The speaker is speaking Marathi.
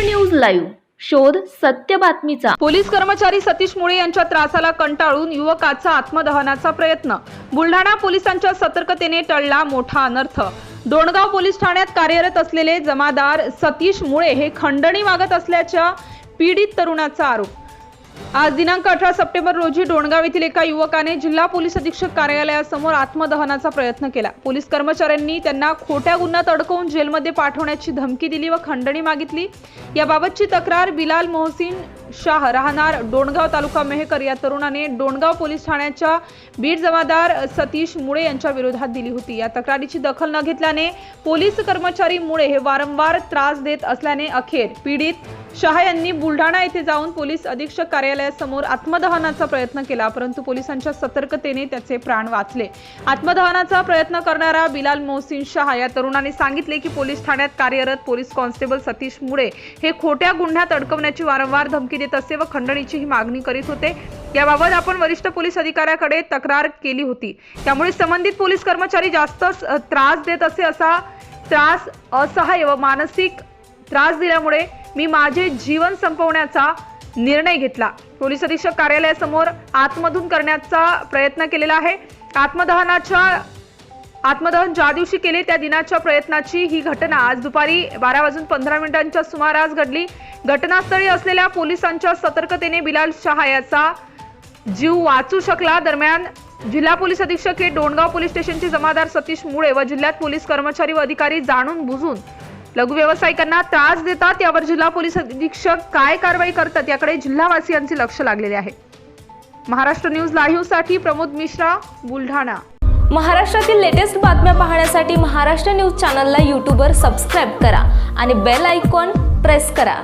News live. शोध सत्य बातमीचा. पोलीस कर्मचारी सतीश मुळे यांच्या त्रासाला कंटाळून युवकाचा आत्मदहनाचा प्रयत्न. बुलढाणा पोलिसांच्या सतर्कतेने टळला मोठा अनर्थ. दोणगाव पोलीस ठाण्यात कार्यरत असलेले जमादार सतीश मुळे हे खंडणी मागत असल्याच्या पीडित तरुणाचा आरोप. आज दिनांक अठरा सप्टेंबर रोजी डोणगाव येथील एका युवकाने जिल्हा पोलीस अधीक्षक कार्यालयासमोर आत्मदहनाचा प्रयत्न केला. पोलीस कर्मचाऱ्यांनी त्यांना खोट्या गुन्ह्यात अडकवून जेलमध्ये पाठवण्याची धमकी दिली व खंडणी मागितली. याबाबतची तक्रार बिलाल मोहसिन शाह राहणार डोणगाव तालुका मेहकर या तरुणाने डोणगाव पोलीस ठाण्याच्या बीड जमादार सतीश मुळे यांच्या विरोधात दिली होती. या तक्रारीची दखल न घेतल्याने पोलीस कर्मचारी मुळे हे वारंवार त्रास देत असल्याने अखेर पीडित शहा यांनी बुलढाणा येथे जाऊन पोलीस अधीक्षक कार्यालयासमोर आत्मदहनाचा प्रयत्न केला परंतु पोलिसांच्या सतर्कतेने त्याचे प्राण वाचले. आत्मदहनाचा प्रयत्न करणारा बिलाल मोहसिन शहा या तरुणाने सांगितले की पोलीस ठाण्यात कार्यरत पोलीस कॉन्स्टेबल सतीश मुळे हे खोट्या गुन्ह्यात अडकवण्याची वारंवार धमकी देत असे व खंडणीची ही मागणी करीत होते. याबाबत आपण वरिष्ठ पोलीस अधिकाऱ्याकडे तक्रार केली होती. त्यामुळे संबंधित पोलीस कर्मचारी जास्त त्रास देत असे असा त्रास असहाय्य व मानसिक त्रास दिल्यामुळे मी माझे जीवन संपवण्याचा निर्णय घेतला. पोलीस अधीक्षक कार्यालयासमोर आत्मधून करण्याचा प्रयत्न केलेला आहे. आत्मदहनाच्या आत्मदहन ज्या दिवशी केले त्या दिनाच्या प्रयत्नाची ही घटना आज दुपारी बारा वाजून पंधरा मिनिटांच्या सुमारास घडली. घटनास्थळी असलेल्या पोलिसांच्या सतर्कतेने बिलाल शहा याचा जीव वाचू शकला. दरम्यान जिल्हा पोलीस अधीक्षक हे डोणगाव पोलीस स्टेशनचे जमादार सतीश मुळे व जिल्ह्यात पोलीस कर्मचारी व अधिकारी जाणून बुजून लघु व्यावसायिकांना त्रास देतात यावर जिल्हा पोलीस अधीक्षक काय कारवाई करतात याकडे जिल्हावासियांचे लक्ष लागलेले आहे. महाराष्ट्र न्यूज लाईव्हसाठी प्रमोद मिश्रा बुलढाणा. महाराष्ट्रातील लेटेस्ट बातम्या पाहण्यासाठी महाराष्ट्र न्यूज चॅनलला यूट्यूबवर सबस्क्राईब करा आणि बेल आयकॉन प्रेस करा.